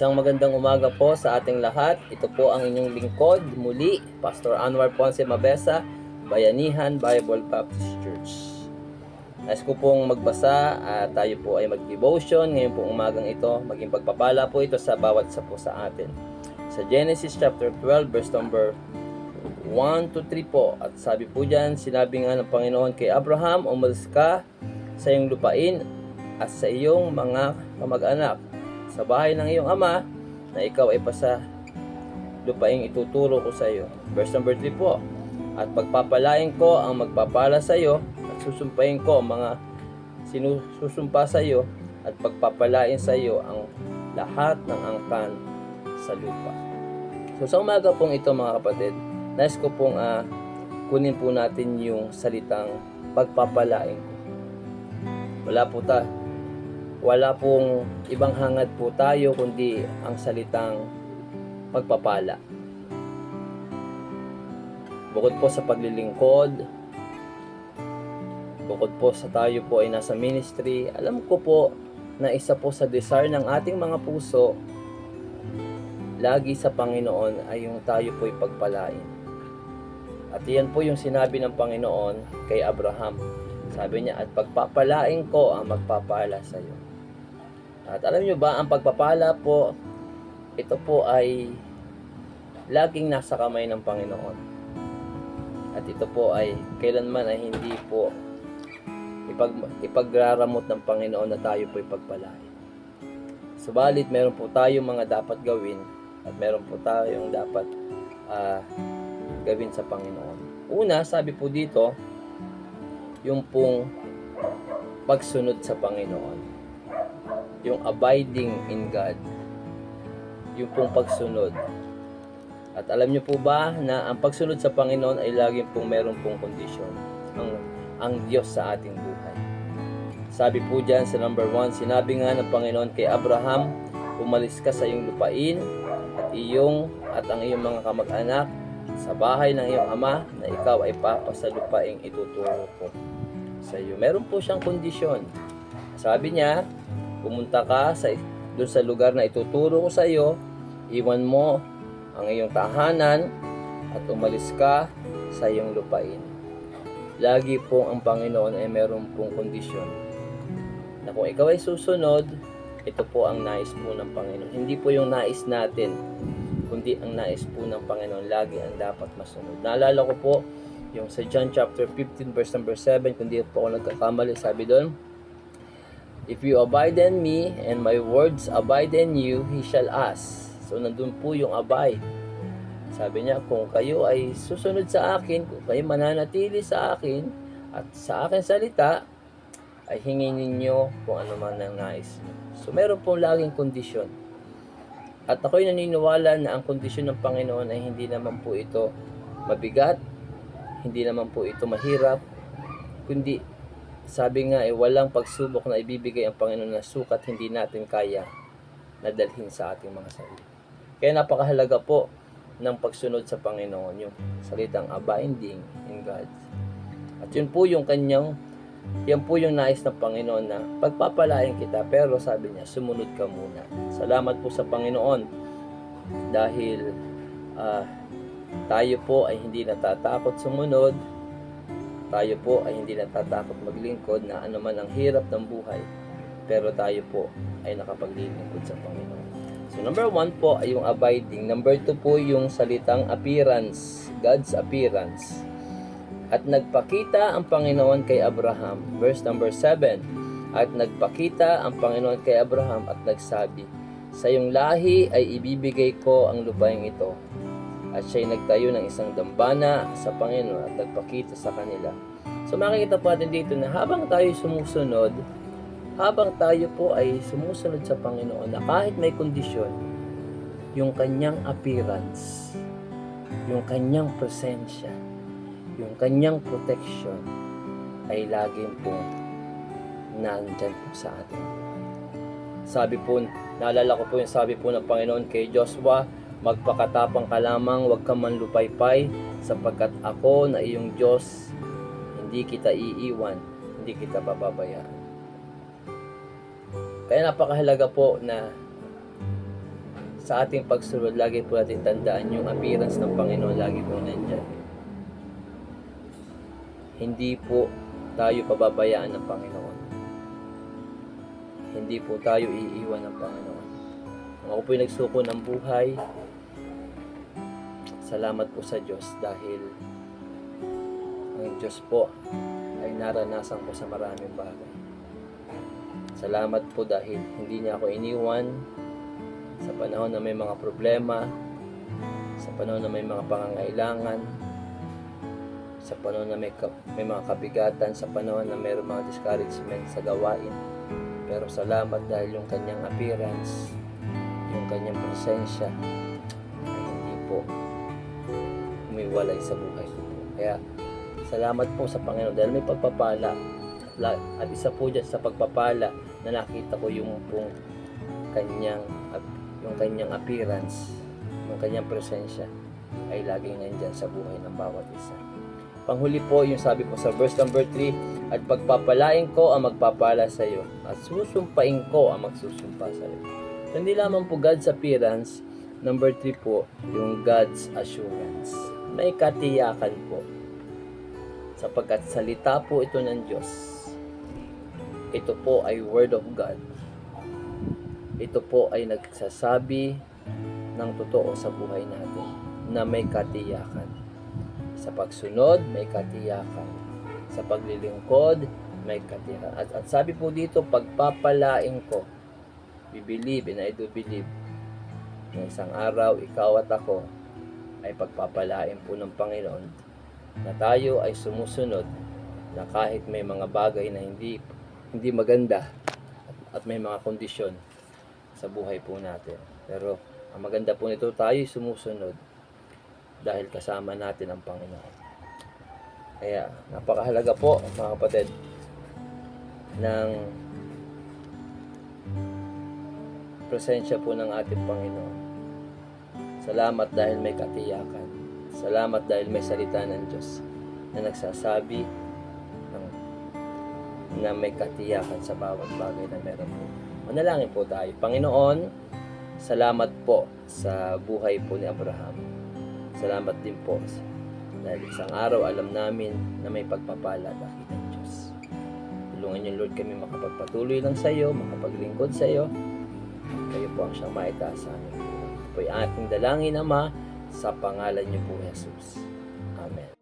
Isang magandang umaga po sa ating lahat. Ito po ang inyong lingkod muli, Pastor Anwar Ponce Mabesa, Bayanihan Bible Baptist Church. Nais ko pong magbasa at tayo po ay mag-devotion ngayon pong umagang ito. Maging pagpapala po ito sa bawat isa po sa atin. Sa Genesis chapter 12 verse number 1 to 3 po. At sabi po dyan, sinabi nga ng Panginoon kay Abraham, umalis ka sa iyong lupain at sa iyong mga kamag-anak sa bahay ng iyong ama na ikaw ay pasa lupaing ituturo ko sa iyo. Verse number 3 po. At pagpapalain ko ang magpapala sa iyo at susumpahin ko ang mga sinususumpa sa iyo at pagpapalain sa iyo ang lahat ng angkan sa lupa. So sa umaga pong ito mga kapatid, nais ko pong ah, kunin po natin yung salitang pagpapalain ko. Wala po ta wala pong ibang hangad po tayo kundi ang salitang pagpapala. Bukod po sa paglilingkod, bukod po sa tayo po ay nasa ministry, alam ko po na isa po sa desire ng ating mga puso lagi sa Panginoon ay yung tayo po ay pagpalain. At iyan po yung sinabi ng Panginoon kay Abraham. Sabi niya, at pagpapalain ko ang magpapala sa iyo. At alam niyo ba, ang pagpapala po, ito po ay laging nasa kamay ng Panginoon. At ito po ay kailanman ay hindi po ipag, ipagraramot ng Panginoon na tayo po ipagpalain. Subalit, meron po tayong mga dapat gawin at meron po tayong dapat ah, gawin sa Panginoon. Una, sabi po dito, yung pong pagsunod sa Panginoon. Yung abiding in God. Yung pong pagsunod. At alam niyo po ba na ang pagsunod sa Panginoon ay laging pong meron pong kondisyon. Ang, ang Diyos sa ating buhay. Sabi po dyan sa number 1, sinabi nga ng Panginoon kay Abraham, umalis ka sa iyong lupain at iyong at ang iyong mga kamag-anak sa bahay ng iyong ama na ikaw ay papasalupaing ituturo ko sa iyo. Meron po siyang kondisyon. Sabi niya, pumunta ka sa doon sa lugar na ituturo ko sa iyo, iwan mo ang iyong tahanan at umalis ka sa iyong lupain. Lagi po ang Panginoon ay meron pong kondisyon na kung ikaw ay susunod, ito po ang nais po ng Panginoon. Hindi po yung nais natin, kundi ang nais po ng Panginoon lagi ang dapat masunod. Naalala ko po yung sa John chapter 15 verse number 7, kung di po ako nagkakamali, sabi doon, If you abide in me and my words abide in you, he shall ask. So nandun po yung abide. Sabi niya, kung kayo ay susunod sa akin, kung kayo mananatili sa akin, at sa akin salita, ay hingin ninyo kung ano man ang nais niyo. So meron pong laging kondisyon. At ako'y naniniwala na ang kondisyon ng Panginoon ay hindi naman po ito mabigat, hindi naman po ito mahirap, kundi sabi nga eh, walang pagsubok na ibibigay ang Panginoon na sukat hindi natin kaya na dalhin sa ating mga sarili. Kaya napakahalaga po ng pagsunod sa Panginoon, yung salitang abiding in God. At yun po yung kanyang, yan po yung nais ng Panginoon na pagpapalain kita, pero sabi niya, sumunod ka muna. Salamat po sa Panginoon dahil ah, tayo po ay hindi natatakot sumunod, tayo po ay hindi natatakot maglingkod na anuman ang hirap ng buhay, pero tayo po ay nakapaglilingkod sa Panginoon. So number one po ay yung abiding. Number two po yung salitang appearance, God's appearance. At nagpakita ang Panginoon kay Abraham. Verse number 7. At nagpakita ang Panginoon kay Abraham at nagsabi, Sa iyong lahi ay ibibigay ko ang lupaing ito. At siya'y nagtayo ng isang dambana sa Panginoon at nagpakita sa kanila. So makikita po natin dito na habang tayo sumusunod, habang tayo po ay sumusunod sa Panginoon na kahit may kondisyon, yung kanyang appearance, yung kanyang presensya, yung kanyang protection ay laging po nandyan po sa buhay. Sabi po, naalala ko po yung sabi po ng Panginoon kay Joshua, magpakatapang ka lamang, huwag ka man lupaypay, sapagkat ako na iyong Diyos, hindi kita iiwan, hindi kita pababayaan. Kaya napakahalaga po na sa ating pagsunod, lagi po natin tandaan yung appearance ng Panginoon, lagi po nandyan. Hindi po tayo pababayaan ng Panginoon. Hindi po tayo iiwan ng Panginoon. Ako po yung nagsuko ng buhay, salamat po sa Diyos dahil ang Diyos po ay naranasan ko sa maraming bagay. Salamat po dahil hindi niya ako iniwan sa panahon na may mga problema, sa panahon na may mga pangangailangan, sa panahon na may, may mga kabigatan, sa panahon na mayroong mga discouragement sa gawain. Pero salamat dahil yung kanyang appearance, yung kanyang presensya, ay hindi po umiwalay sa buhay ko. Kaya salamat po sa Panginoon dahil may pagpapala. At isa po dyan sa pagpapala na nakita ko yung pong kanyang yung kanyang appearance, yung kanyang presensya ay laging nandyan sa buhay ng bawat isa. Panghuli po yung sabi po sa verse number 3, at pagpapalain ko ang magpapala sa iyo, at susumpain ko ang magsusumpa sa iyo. Hindi lamang po God's appearance, number 3 po, yung God's assurance. May katiyakan po. Sapagkat salita po ito ng Diyos. Ito po ay Word of God. Ito po ay nagsasabi ng totoo sa buhay natin na may katiyakan. Sa pagsunod, may katiyakan. Sa paglilingkod, may katiyakan. At, at sabi po dito, pagpapalain ko. We believe and I do believe na isang araw, ikaw at ako ay pagpapalain po ng Panginoon na tayo ay sumusunod na kahit may mga bagay na hindi hindi maganda at may mga kondisyon sa buhay po natin. Pero ang maganda po nito tayo ay sumusunod dahil kasama natin ang Panginoon. Kaya napakahalaga po mga kapatid ng presensya po ng ating Panginoon. Salamat dahil may katiyakan. Salamat dahil may salita ng Diyos na nagsasabi ng, na may katiyakan sa bawat bagay na meron po. Manalangin po tayo. Panginoon, salamat po sa buhay po ni Abraham. Salamat din po dahil isang araw alam namin na may pagpapala dahil ng Diyos. Tulungan niyo Lord kami makapagpatuloy lang sa iyo, makapaglingkod sa iyo. Kayo po ang siyang maitaas amin. Ito po ay ating dalangin, Ama, sa pangalan niyo po, Jesus. Amen.